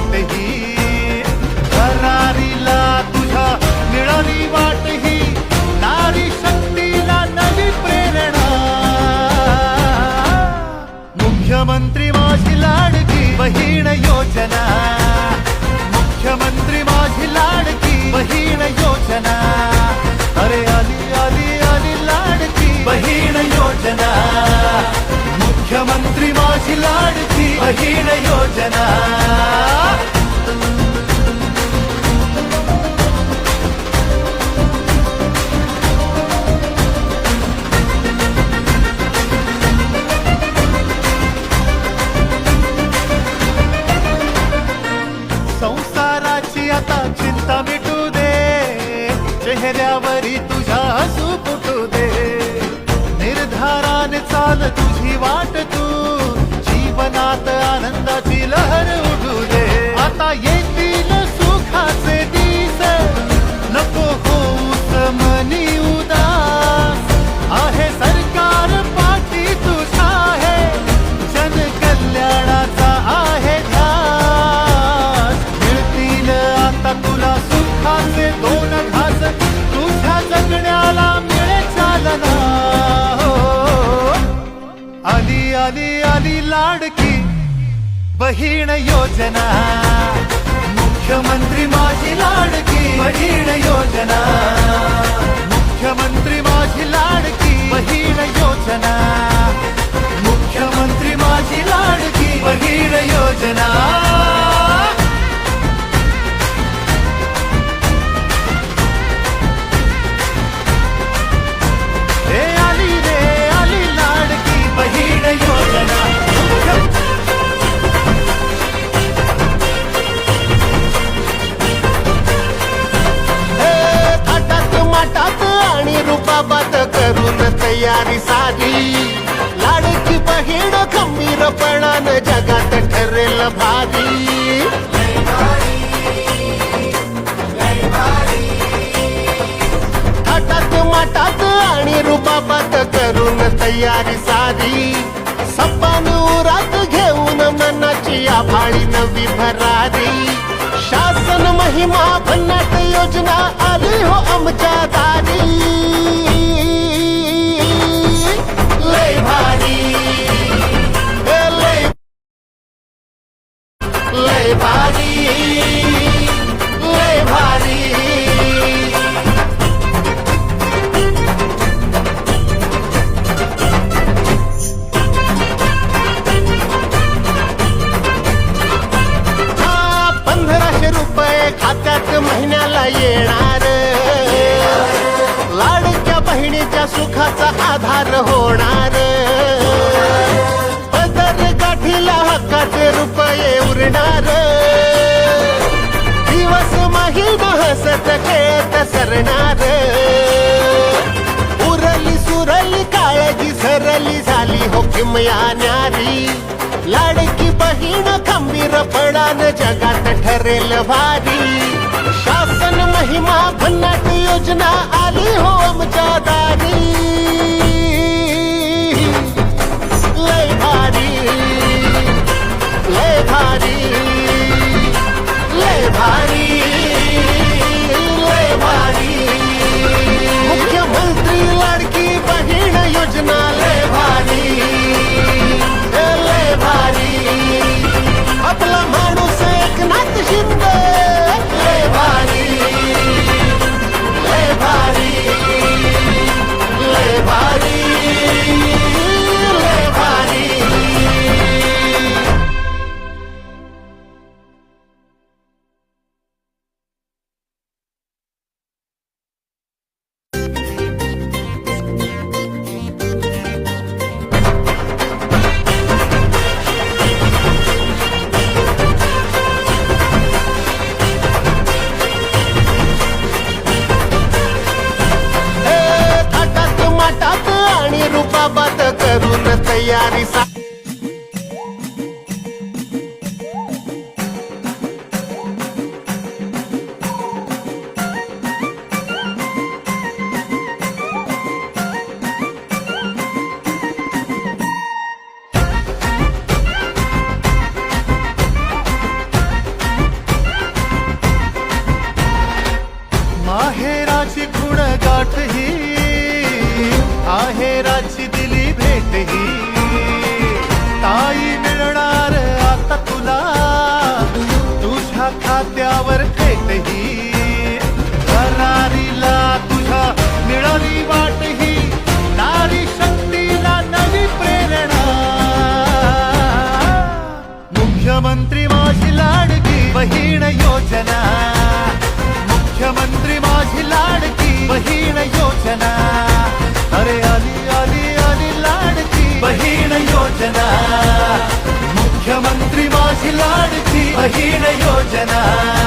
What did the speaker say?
ही करारीला तुझ्या मिळाली वाट ही नारी शक्तीला नवी प्रेरणा. मुख्यमंत्री माझी लाडकी बहीण योजना. मुख्यमंत्री माझी लाडकी बहीण योजना. अरे आली आली आली लाडकी बहीण योजना. मुख्यमंत्री माझी लाडकी बहीण योजना. चेहऱ्यावरी तुझ्या हसू फुटू दे. निर्धाराने चाल तुझी वाट तू. जीवनात आनंदाची लहर उडू दे. आता येतील बहीण योजना. मुख्यमंत्री माझी लाडकी बहीण योजना. आणि रुबाबात करून तयारी साधी. लाडकी बहीण खंबीरपणान जगात ठरेल भारी. थाटात माटात आणि रुबाबात करून तयारी साधी. सपान उरात घेऊन मनाची आभाळी नवी भरारी. शासन महिमा भन्नाट योजना आली हो आमच्या आधार होणार. पदर गाठीला हक्काचे रुपये उरणार. दिवस महिना हसत खेळत सरणार. उरली सुरली काळजी सरली झाली हो किमया न्यारी. लाडकी बहीण खंबीरपणान जगात ठरेल भारी. शासन महिमा भन्नाट योजना आली हो करून तयारी खात्यावर थेट ही. भरारीला तुझ्या मिळाली वाट ही. नारी शक्तीला नवी प्रेरणा. मुख्यमंत्री माझी लाडकी बहीण योजना. मुख्यमंत्री माझी लाडकी बहीण योजना. अरे आली आली आली लाडकी बहीण योजना. मुख्यमंत्री माझी लाडकी बहीण योजना.